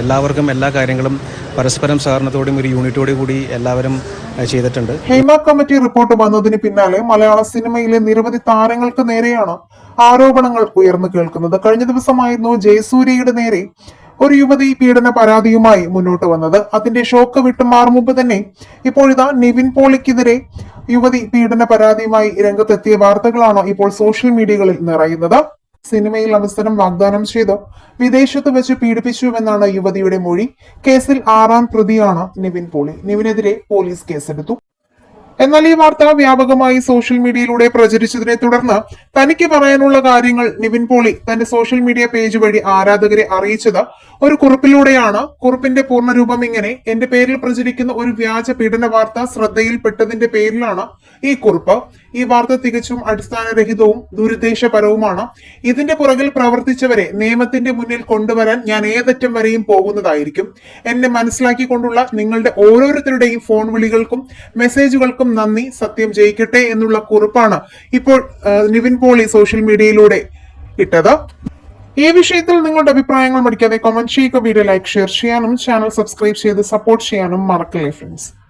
എല്ലാവർക്കും എല്ലാ കാര്യങ്ങളും പരസ്പരം സഹകരണത്തോടെയും ഒരു യൂണിറ്റോടെ കൂടി എല്ലാവരും ചെയ്തിട്ടുണ്ട്. ഹേമ കമ്മിറ്റി റിപ്പോർട്ട് വന്നതിന് പിന്നാലെ മലയാള സിനിമയിലെ നിരവധി താരങ്ങൾക്ക് നേരെയാണ് ആരോപണങ്ങൾ ഉയർന്നു കേൾക്കുന്നത്. കഴിഞ്ഞ ദിവസമായിരുന്നു ജയസൂര്യയുടെ നേരെ ഒരു യുവതി പീഡന പരാതിയുമായി മുന്നോട്ട് വന്നത്. അതിന്റെ ഷോക്ക് വിട്ടു മുമ്പ് തന്നെ ഇപ്പോഴിതാ നിവിൻ പോളിക്കെതിരെ യുവതി പീഡന പരാതിയുമായി രംഗത്തെത്തിയ വാർത്തകളാണ് ഇപ്പോൾ സോഷ്യൽ മീഡിയകളിൽ നിറയുന്നത്. സിനിമയിൽ അവസരം വാഗ്ദാനം ചെയ്ത്? വിദേശത്ത് വെച്ച് പീഡിപ്പിച്ചുവെന്നാണ് യുവതിയുടെ മൊഴി. കേസിൽ ആറാം പ്രതിയാണ് നിവിൻ പോളി. നിവിനെതിരെ പോലീസ് കേസെടുത്തു. എന്നാൽ ഈ വാർത്ത വ്യാപകമായി സോഷ്യൽ മീഡിയയിലൂടെ പ്രചരിച്ചതിനെ തുടർന്ന് തനിക്ക് പറയാനുള്ള കാര്യങ്ങൾ നിവിൻ പോളി തന്റെ സോഷ്യൽ മീഡിയ പേജ് വഴി ആരാധകരെ അറിയിച്ചത് ഒരു കുറിപ്പിലൂടെയാണ്. കുറിപ്പിന്റെ പൂർണരൂപം ഇങ്ങനെ. എന്റെ പേരിൽ പ്രചരിക്കുന്ന ഒരു വ്യാജ പീഡന വാർത്ത ശ്രദ്ധയിൽപ്പെട്ടതിന്റെ പേരിലാണ് ഈ കുറിപ്പ്. ഈ വാർത്ത തികച്ചും അടിസ്ഥാനരഹിതവും ദുരുദ്ദേശപരവുമാണ്. ഇതിന്റെ പുറകിൽ പ്രവർത്തിച്ചവരെ നിയമത്തിന്റെ മുന്നിൽ കൊണ്ടുവരാൻ ഞാൻ ഏതറ്റം വരെയും പോകുന്നതായിരിക്കും. എന്നെ മനസ്സിലാക്കിക്കൊണ്ടുള്ള നിങ്ങളുടെ ഓരോരുത്തരുടെയും ഫോൺ വിളികൾക്കും മെസ്സേജുകൾക്കും നന്ദി സത്യം ജയിക്കട്ടെ എന്നുള്ള കുറിപ്പാണ് ഇപ്പോൾ നിവിൻ പോളി സോഷ്യൽ മീഡിയയിലൂടെ ഇട്ടത്. ഈ വിഷയത്തിൽ നിങ്ങളുടെ അഭിപ്രായങ്ങൾ മടിക്കാതെ കമന്റ് ചെയ്യുക വീഡിയോ ലൈക്ക് ഷെയർ ചെയ്യാനും ചാനൽ സബ്സ്ക്രൈബ് ചെയ്ത് സപ്പോർട്ട് ചെയ്യാനും മറക്കല്ലേ ഫ്രണ്ട്സ്